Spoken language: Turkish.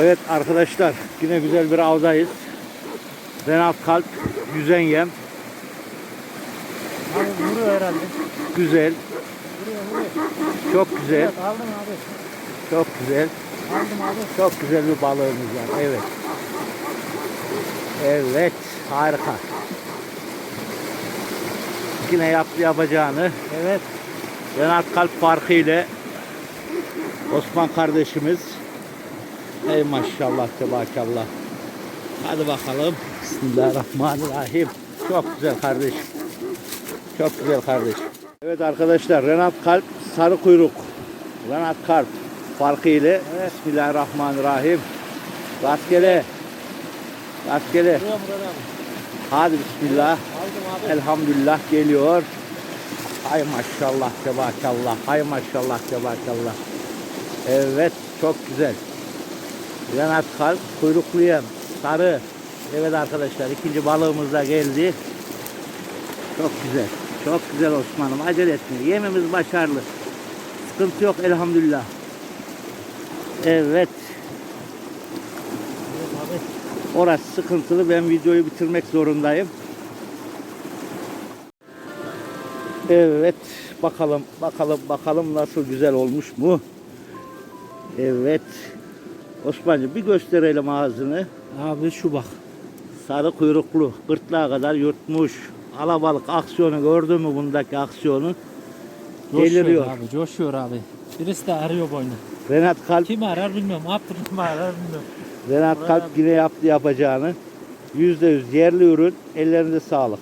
Evet arkadaşlar yine güzel bir avdayız. Renat Kalp, yüzen yem, Abi vuruyor herhalde. güzel, Vuruyor vuruyor. çok güzel, Evet aldım abi. çok güzel, Aldım abi. çok güzel bir balığımız var. Evet. Evet, harika. Yine yaptı yapacağını. Evet. Renat Kalp farkı ile Osman kardeşimiz. Ey maşallah tebakallah. Hadi bakalım. Bismillahirrahmanirrahim. Çok güzel kardeşim. Çok güzel kardeşim. Evet arkadaşlar Renat Kalp sarı kuyruk. Renat Kalp farkı ile Bismillahirrahmanirrahim. Rastgele. Rastgele. Hadi bismillah. Elhamdülillah geliyor. Hay maşallah tebakallah. Hay maşallah tebakallah. Evet çok güzel. Yanat kalp kuyruklu yem. Sarı. Evet arkadaşlar ikinci balığımız da geldi. Çok güzel. Çok güzel Osman'ım. Acele etme. Yemimiz başarılı. Sıkıntı yok elhamdülillah. Evet. Orası sıkıntılı. Ben videoyu bitirmek zorundayım. Evet. Bakalım, bakalım, bakalım nasıl güzel olmuş mu? Evet. Osman'cığım bir gösterelim ağzını. Abi şu bak. Sarı kuyruklu, gırtlağa kadar yutmuş. Alabalık aksiyonu gördün mü bundaki aksiyonu? Coşuyor Deliriyor. abi. Coşuyor abi. Birisi de arıyor boynu. Renat Kalp, Kim arar bilmiyorum. Abdurrahim arar bilmiyorum. Renat Kalp yine yaptı yapacağını. Yüzde yüz yerli ürün. Ellerinde sağlık.